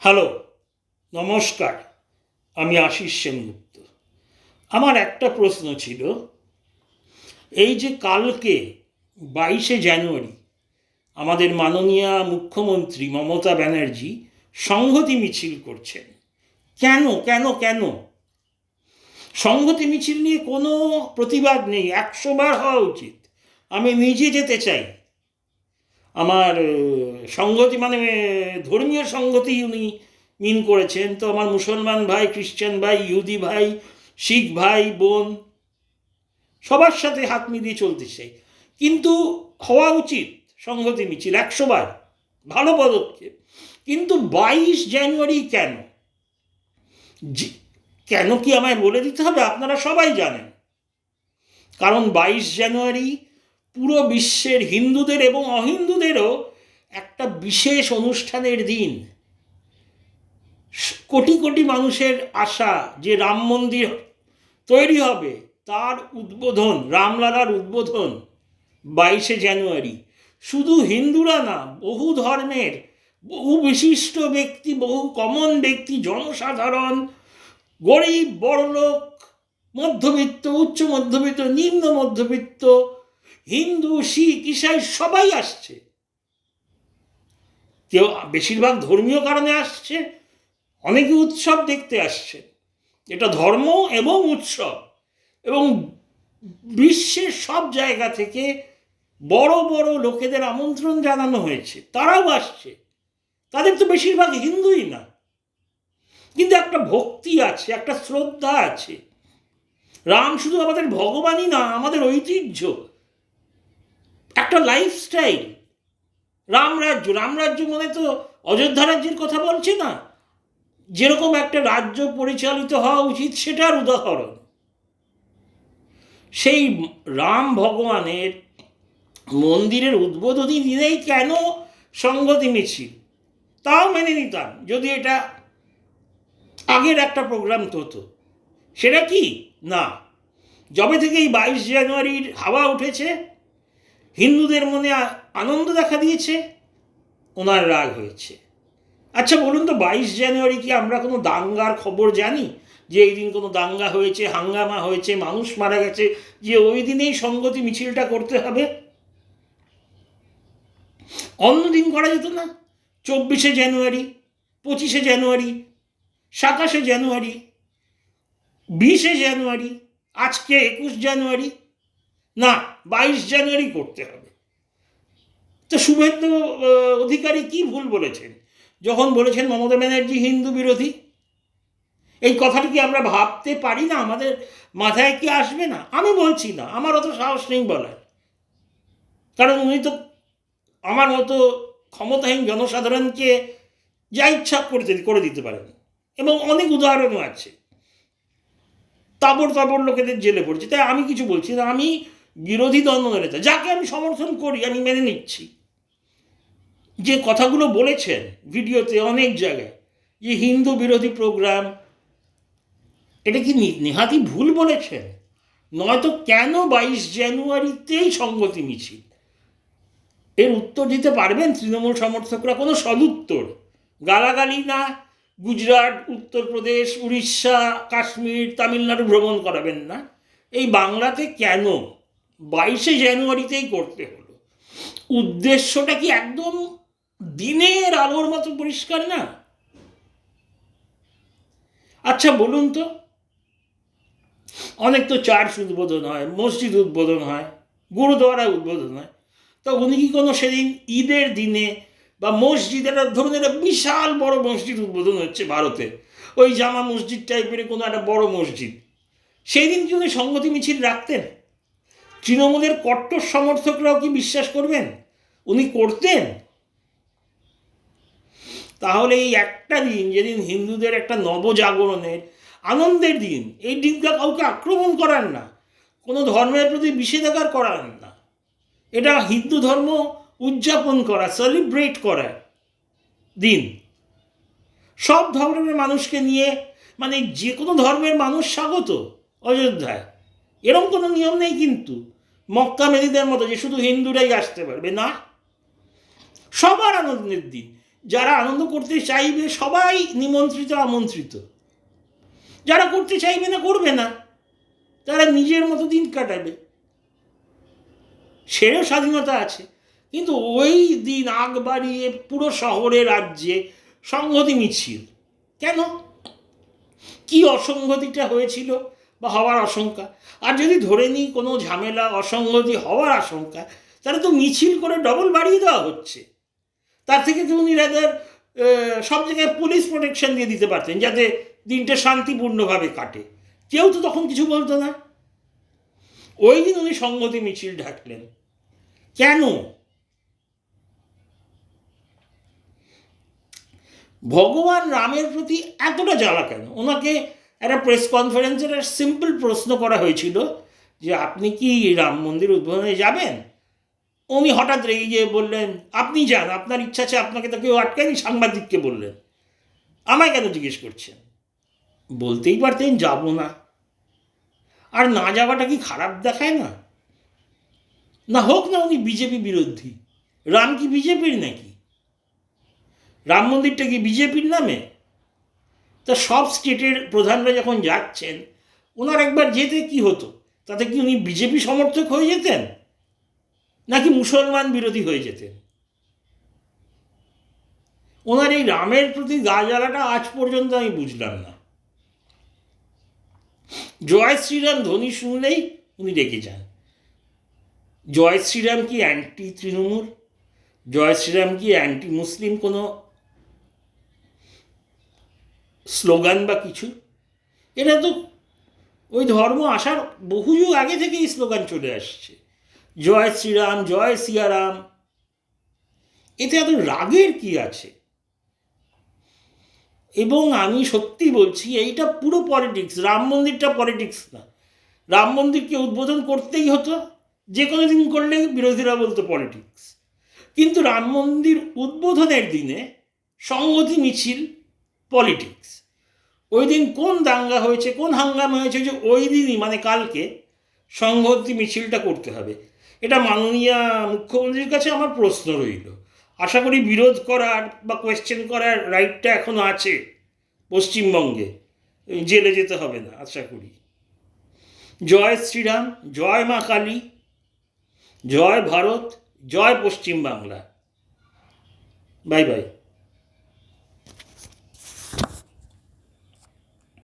Hello, নমস্কার, আমি আশিস সেনগুপ্ত। আমার একটা প্রশ্ন ছিল, এই যে কালকে বাইশে জানুয়ারি আমাদের মাননীয় মুখ্যমন্ত্রী মমতা ব্যানার্জি সংহতি মিছিল করছেন, কেন কেন কেন? সংহতি মিছিল নিয়ে কোনো প্রতিবাদ নেই, একশো বার হওয়া উচিত। আমি নিজে যেতে চাই। আমার সংগতি মানে ধর্মীয় সংগতি উনি মিন করেছেন। তো আমার মুসলমান ভাই খ্রিস্টান ভাই, ইহুদি ভাই, শিখ ভাই, বোন, সবার সাথে হাত মিলিয়ে চলতে চাই কিন্তু হওয়া উচিত সংহতি মিছিল, একশো বার, ভালো পদক্ষেপ। কিন্তু বাইশ জানুয়ারি কেন? কেন কি আমায় বলে দিতে হবে? আপনারা সবাই জানেন। কারণ বাইশ জানুয়ারি পুরো বিশ্বের হিন্দুদের এবং অহিন্দুদেরও একটা বিশেষ অনুষ্ঠানের দিন। কোটি কোটি মানুষের আশা যে রাম মন্দির তৈরি হবে, তার উদ্বোধন, রামলালার উদ্বোধন বাইশে জানুয়ারি। শুধু হিন্দুরা না, বহু ধর্মের, বহু বিশিষ্ট ব্যক্তি, বহু কমন ব্যক্তি, জনসাধারণ, গরিব, বড়লোক, মধ্যবিত্ত, উচ্চ মধ্যবিত্ত, নিম্ন মধ্যবিত্ত হিন্দু, শিখ, ইসাই সবাই আসছে। কেউ বেশিরভাগ ধর্মীয় কারণে আসছে, অনেকে উৎসব দেখতে আসছে। এটা ধর্ম এবং উৎসব। এবং বিশ্বের সব জায়গা থেকে বড় বড় লোকেদের আমন্ত্রণ জানানো হয়েছে। তারাও আসছে। তাদের তো বেশিরভাগ হিন্দুই না। কিন্তু একটা ভক্তি আছে, একটা শ্রদ্ধা আছে। রাম শুধু আমাদের ভগবানই না, আমাদের ঐতিহ্য। একটা লাইফস্টাইল রামরাজ্য রামরাজ্য মানে তো অযোধ্যা রাজ্যের কথা বলছে না। যেরকম একটা রাজ্য পরিচালিত হওয়া উচিত, সেটার উদাহরণ। সেই রাম ভগবানের মন্দিরের উদ্বোধনী দিনেই কেন সংগতি মিছিল? তাও মেনে নিতাম, যদি এটা আগের একটা প্রোগ্রাম হতো। সেটা কি? না। যবে থেকে এই বাইশ জানুয়ারির হাওয়া উঠেছে হিন্দুদের মনে আনন্দ দেখা দিয়েছে, ওনার রাগ হয়েছে। আচ্ছা বলুন তো, বাইশ জানুয়ারি কি আমরা কোনো দাঙ্গার খবর জানি? যে এই দিন কোনো দাঙ্গা হয়েছে, হাঙ্গামা হয়েছে, মানুষ মারা গেছে, যে ওই দিনেই সঙ্গতি মিছিলটা করতে হবে? অন্য দিন করা যেত না? চব্বিশে জানুয়ারি, পঁচিশে জানুয়ারি, সাতাশে জানুয়ারি, বিশে জানুয়ারি, আজকে একুশ জানুয়ারি না, বাইশ জানুয়ারি করতে হবে। তো শুভেন্দু অধিকারী কি ভুল বলেছেন? যখন বলেছেন মমতা ব্যানার্জি হিন্দু বিরোধী, এই কথাটি কি আমরা ভাবতে পারি না? আমাদের মাথায় কি আসবে না? আমি বলছি না, আমার অত সাহস নেই বলার। কারণ উনি তো আমার মতো ক্ষমতাহীন জনসাধারণকে যা ইচ্ছা করতে করে দিতে পারেন। এবং অনেক উদাহরণও আছে। তাবর তাবর লোকেদের জেলে পড়ছে। তাই আমি কিছু বলছি না। আমি বিরোধী দ্বন্দ্ব নেতা যাকে আমি সমর্থন করি, আমি মেনে নিচ্ছি। যে কথাগুলো বলেছেন ভিডিওতে অনেক জায়গায়, যে হিন্দু বিরোধী প্রোগ্রাম এটা কি নেহাতি ভুল বলেছেন? নয়তো কেন বাইশ জানুয়ারিতেই সংগতি মিছিল? এর উত্তর দিতে পারবেন তৃণমূল সমর্থকরা কোনো সদুত্তর। গালাগালি না, গুজরাট, উত্তরপ্রদেশ, উড়িষ্যা, কাশ্মীর, তামিলনাড়ু ভ্রমণ করাবেন না। এই বাংলাতে কেন বাইশে জানুয়ারিতেই করতে হলো। উদ্দেশ্যটা কি একদম দিনের আলোর মতো পরিষ্কার না? আচ্ছা বলুন তো। অনেক তো চার্চ উদ্বোধন হয়, মসজিদ উদ্বোধন হয় গুরুদ্বারা উদ্বোধন হয়। তো উনি কি কোনো সেদিন ঈদের দিনে বা মসজিদের, ধরুন একটা বিশাল বড় মসজিদ উদ্বোধন হচ্ছে ভারতে, ওই জামা মসজিদ টাইপের কোনো একটা বড় মসজিদ সেই দিন কি উনি সংগতি মিছিল রাখতেন? তৃণমূলের কট্টর সমর্থকরাও কি বিশ্বাস করবেন? উনি করতেন। তাহলে এই একটা দিন, যেদিন হিন্দুদের একটা নবজাগরণের আনন্দের দিন, এই দিনটা কাউকে আক্রমণ করার না, কোনো ধর্মের প্রতি বিষেধাগার করার না। এটা হিন্দু ধর্ম উদযাপন করা সেলিব্রেট করার দিন। সব ধর্মের মানুষকে নিয়ে মানে যে কোনো ধর্মের মানুষ স্বাগত অযোধ্যায়। এরকম কোনো নিয়ম নেই কিন্তু। মক্কা মেদিদের মতো যে শুধু হিন্দুরাই আসতে পারবে, না। সবার আনন্দের দিন। যারা আনন্দ করতে চাইবে, সবাই নিমন্ত্রিত, আমন্ত্রিত। যারা করতে চাইবে না, করবে না। তারা নিজের মতো দিন কাটাবে। সেরও স্বাধীনতা আছে। কিন্তু ওই দিন আগ বাড়িয়ে পুরো শহরে রাজ্যে সংহতি মিছিল। কেন? কি অসঙ্গতিটা হয়েছিল? বা হওয়ার আশঙ্কা। আর যদি ধরে নিই কোনো ঝামেলা, অসঙ্গতি হওয়ার আশঙ্কা, তাহলে তো মিছিল করে ডবল বাড়িয়ে দেওয়া হচ্ছে। তার থেকে তো উনি রাদার সব জায়গায় পুলিশ প্রোটেকশন দিয়ে দিতে পারতেন, যাতে দিনটা শান্তিপূর্ণভাবে কাটে। কেউ তো তখন কিছু বলতো না। ওই দিন উনি সংহতি মিছিল ঢাকলেন। কেন? ভগবান রামের প্রতি এতটা জ্বালা কেন? ওনাকে একটা প্রেস কনফারেন্সের একটা সিম্পল প্রশ্ন করা হয়েছিল যে আপনি কি রাম মন্দির উদ্বোধনে যাবেন? উনি হঠাৎ রেগে গিয়ে বললেন, আপনি যান, আপনার ইচ্ছা আছে, আপনাকে তো কেউ আটকায়নি, সাংবাদিককে বললেন। আমায় কেন জিজ্ঞেস করছেন? বলতেই পারতেন, যাব না। আর না যাওয়াটা কি খারাপ দেখায় না? না হোক না উনি বিজেপি বিরোধী, রাম কি বিজেপির নাকি? রাম মন্দিরটা কি বিজেপির নামে? তা সব স্টেটের প্রধানরা যখন যাচ্ছেন, ওনার একবার যেতে কি হতো? তাতে কি উনি বিজেপি সমর্থক হয়ে যেতেন? নাকি মুসলমান বিরোধী হয়ে যেতেন? ওনার এই রামের প্রতি গা জ্বালাটা আজ পর্যন্ত আমি বুঝলাম না। জয় শ্রীরাম ধ্বনি শুনলেই উনি ডেকে যান। জয় শ্রীরাম কি অ্যান্টি তৃণমূল জয় শ্রীরাম কি অ্যান্টি মুসলিম কোনো স্লোগান বা কিছু? এটা তো ওই ধর্ম আসার বহু যুগ আগে থেকে এই স্লোগান চলে আসছে। জয় শ্রীরাম, জয় সিয়ারাম। এতে এত রাগের কি আছে? এবং আমি সত্যি বলছি, এইটা পুরো পলিটিক্স রাম মন্দিরটা পলিটিক্স না। রাম মন্দিরকে উদ্বোধন করতেই হতো, যে কোনো দিন করলে বিরোধীরা বলতো পলিটিক্স কিন্তু রাম মন্দির উদ্বোধনের দিনে সংগতি মিছিল পলিটিক্স ওই দিন কোন দাঙ্গা হয়েছে, কোন হাঙ্গামা হয়েছে যে ওই দিনই মানে কালকে সংহতি মিছিলটা করতে হবে। এটা মাননীয় মুখ্যমন্ত্রীর কাছে আমার প্রশ্ন রইল। আশা করি বিরোধ করার বা কোয়েশ্চেন করার রাইটটা এখনও আছে পশ্চিমবঙ্গে। জেলে যেতে হবে না, আশা করি। জয় শ্রীরাম, জয় মা কালী, জয় ভারত, জয় পশ্চিম বাংলা বাই বাই